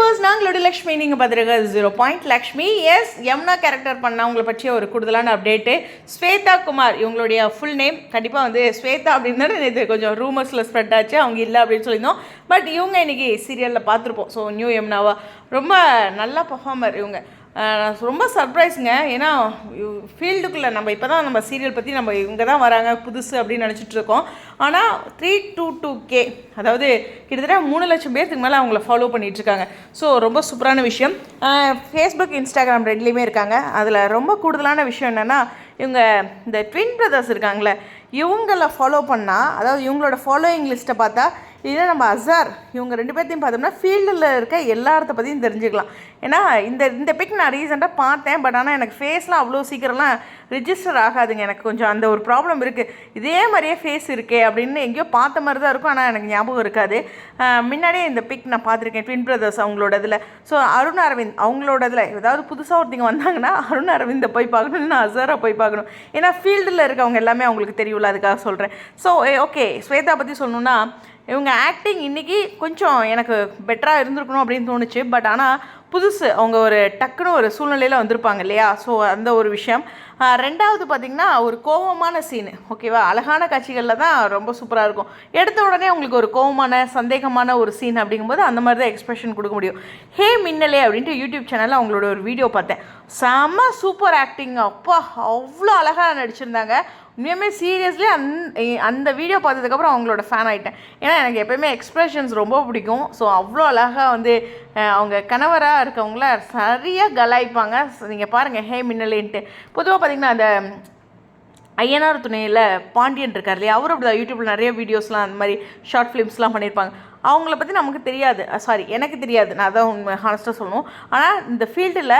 Viewers நாங்களோட Lakshmi நீங்கள் பார்த்துருக்க zero point Lakshmi S எம்னா கேரக்டர் பண்ணால் உங்களை பற்றிய ஒரு கூடுதலான அப்டேட்டு ஸ்வேதா குமார் இவங்களுடைய ஃபுல் நேம் கண்டிப்பாக வந்து ஸ்வேதா அப்படின்னு தானே இது கொஞ்சம் ரூமர்ஸில் ஸ்ப்ரெட் ஆச்சு. அவங்க இல்லை அப்படின்னு சொல்லியிருந்தோம். பட் இவங்க இன்றைக்கி சீரியலில் பார்த்துருப்போம் ஸோ நியூ எம்னாவா ரொம்ப நல்லா பர்ஃபார்மர் இவங்க. ரொம்ப சர்ப்ரைஸுங்க ஏன்னா ஃபீல்டுக்குள்ளே நம்ம இப்போ தான் நம்ம சீரியல் பற்றி நம்ம இவங்க தான் வராங்க புதுசு அப்படின்னு நினச்சிட்டு இருக்கோம் ஆனால் த்ரீ டூ டூ கே அதாவது கிட்டத்தட்ட மூணு லட்சம் பேர்த்துக்கு மேலே அவங்கள ஃபாலோ பண்ணிகிட்ருக்காங்க ஸோ ரொம்ப சூப்பரான விஷயம். ஃபேஸ்புக் இன்ஸ்டாகிராம் ரெண்டுலேயுமே இருக்காங்க. அதில் ரொம்ப கூடுதலான விஷயம் என்னென்னா இவங்க இந்த ட்வின் பிரதர்ஸ் இருக்காங்களே இவங்கள ஃபாலோ பண்ணால் அதாவது இவங்களோட ஃபாலோயிங் லிஸ்ட்டை பார்த்தா இதே நம்ம அசார் இவங்க ரெண்டு பேர்த்தையும் பார்த்தோம்னா ஃபீல்டில் இருக்க எல்லாத்த பற்றியும் தெரிஞ்சுக்கலாம். ஏன்னா இந்த இந்த பிக் நான் ரீசெண்டாக பார்த்தேன் பட் ஆனால் எனக்கு ஃபேஸ்லாம் அவ்வளோ சீக்கிரம்லாம் ரிஜிஸ்டர் ஆகாதுங்க. எனக்கு கொஞ்சம் அந்த ஒரு ப்ராப்ளம் இருக்குது இதே மாதிரியே ஃபேஸ் இருக்கே அப்படின்னு எங்கேயோ பார்த்த மாதிரி தான் இருக்கும் ஆனால் எனக்கு ஞாபகம் இருக்காது. முன்னாடியே இந்த பிக் நான் பார்த்துருக்கேன் ட்வின் பிரதர்ஸ் அவங்களோட இதில். ஸோ அருண் அரவிந்த் அவங்களோட இதில் ஏதாவது புதுசாக ஒருத்தங்க வந்தாங்கன்னா அருண் அரவிந்தை போய் பார்க்கணும் நான் அசாரை போய் பார்க்கணும். ஏன்னா ஃபீல்டில் இருக்கவங்க எல்லாமே அவங்களுக்கு தெரியல அதுக்காக சொல்கிறேன் ஸோ ஓகே ஸ்வேதா பற்றி சொல்லணுன்னா இவங்க ஆக்டிங் இன்றைக்கி கொஞ்சம் எனக்கு பெட்டராக இருந்திருக்கணும் அப்படின்னு தோணுச்சு. பட் ஆனால் புதுசு அவங்க ஒரு டக்குன்னு ஒரு சூழ்நிலையில் வந்திருப்பாங்க இல்லையா? ஸோ அந்த ஒரு விஷயம். ரெண்டாவது பார்த்திங்கன்னா ஒரு கோவமான சீனு ஓகேவா அழகான காட்சிகளில் தான் ரொம்ப சூப்பராக இருக்கும். எடுத்த உடனே உங்களுக்கு ஒரு கோவமான சந்தேகமான ஒரு சீன் அப்படிங்கும்போது அந்த மாதிரி தான் எக்ஸ்பிரஷன் கொடுக்க முடியும். ஹே மின்னலே அப்படின்ட்டு யூடியூப் சேனலில் அவங்களோட ஒரு வீடியோ பார்த்தேன். செம்ம சூப்பர் ஆக்டிங் அப்பா அவ்வளோ அழகாக நடிச்சிருந்தாங்க. இனிமேல் சீரியஸ்லி அந் அந்த வீடியோ பார்த்ததுக்கப்புறம் அவங்களோட ஃபேன் ஆகிட்டேன் ஏன்னா எனக்கு எப்போயுமே எக்ஸ்ப்ரெஷன்ஸ் ரொம்ப பிடிக்கும். ஸோ அவ்வளோ அழகாக வந்து அவங்க கணவராக இருக்கவங்கள சரியாக கலாய்ப்பாங்க. நீங்கள் பாருங்கள் ஹே மின்னலேன்ட்டு. பொதுவாக பார்த்தீங்கன்னா அந்த ஐயனார் துணையில் பாண்டியன் இருக்கார் இல்லையா? அவரும் அப்படி யூடியூப்பில் நிறைய வீடியோஸ்லாம் அந்த மாதிரி ஷார்ட் ஃபிலிம்ஸ்லாம் பண்ணியிருப்பாங்க அவங்கள பற்றி நமக்கு தெரியாது. சாரி எனக்கு தெரியாது. நான் அதான் உண்மை ஹானஸ்ட்டாக சொல்லணும். ஆனால் இந்த ஃபீல்டில்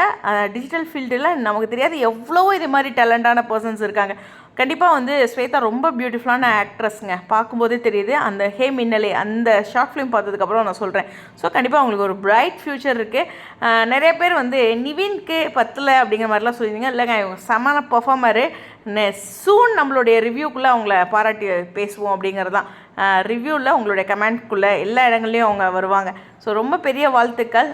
டிஜிட்டல் ஃபீல்டில் நமக்கு தெரியாது எவ்வளவோ இது மாதிரி டேலண்டான பர்சன்ஸ் இருக்காங்க. கண்டிப்பாக வந்து ஸ்வேதா ரொம்ப பியூட்டிஃபுல்லான ஆக்ட்ரஸ்ங்க பார்க்கும்போதே தெரியுது. அந்த ஹே மின்னலே அந்த ஷார்ட் ஃபிலிம் பார்த்ததுக்கப்புறம் நான் சொல்கிறேன் ஸோ கண்டிப்பாக அவங்களுக்கு ஒரு பிரைட் ஃப்யூச்சர் இருக்குது நிறைய பேர் வந்து நிவின்க்கு பத்தலை அப்படிங்கிற மாதிரிலாம் சொல்லியிருந்தீங்க. இல்லைங்க இவங்க சமான பர்ஃபார்மரு சூன் நம்மளுடைய ரிவ்யூக்குள்ளே அவங்கள பாராட்டி பேசுவோம் அப்படிங்கிறது தான் ரிவ்யூவில் உங்களுடைய கமெண்ட்குள்ளே எல்லா இடங்கள்லையும் அவங்க வருவாங்க. ஸோ ரொம்ப பெரிய வாழ்த்துக்கள்.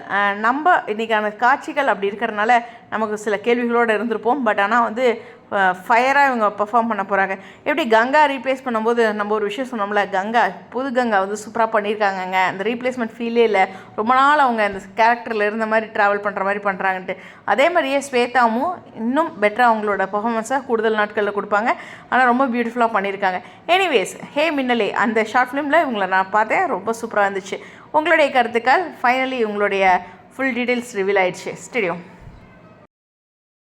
நம்ம இன்றைக்கான காட்சிகள் அப்படி இருக்கிறனால நமக்கு சில கேள்விகளோடு இருந்திருப்போம். பட் ஆனால் வந்து ஃபயராக இவங்க பெர்ஃபார்ம் பண்ண போகிறாங்க எப்படி கங்கா ரீப்ளேஸ் பண்ணும்போது நம்ம ஒரு விஷயம் சொன்னோம்ல கங்கா புது கங்கா வந்து சூப்பராக பண்ணியிருக்காங்கங்க அந்த ரீப்ளேஸ்மெண்ட் ஃபீலே இல்லை. ரொம்ப நாள் அவங்க அந்த கேரக்டரில் இருந்த மாதிரி ட்ராவல் பண்ணுற மாதிரி பண்ணுறாங்கன்ட்டு அதே மாதிரியே ஸ்வேதாவும் இன்னும் பெட்டராக அவங்களோட பர்ஃபார்மன்ஸை கூடுதல் நாட்களில் கொடுப்பாங்க. ஆனால் ரொம்ப பியூட்டிஃபுல்லாக பண்ணியிருக்காங்க எனிவேஸ் ஹே மின்னலே அந்த ஷார்ட் ஃபிலிமில் இவங்களை நான் பார்த்தேன். ரொம்ப சூப்பராக இருந்துச்சு. உங்களுடைய கருத்துக்கள் ஃபைனலி உங்களுடைய ஃபுல் டீட்டெயில்ஸ் ரிவீல் ஆயிடுச்சு. ஸ்டேடியம்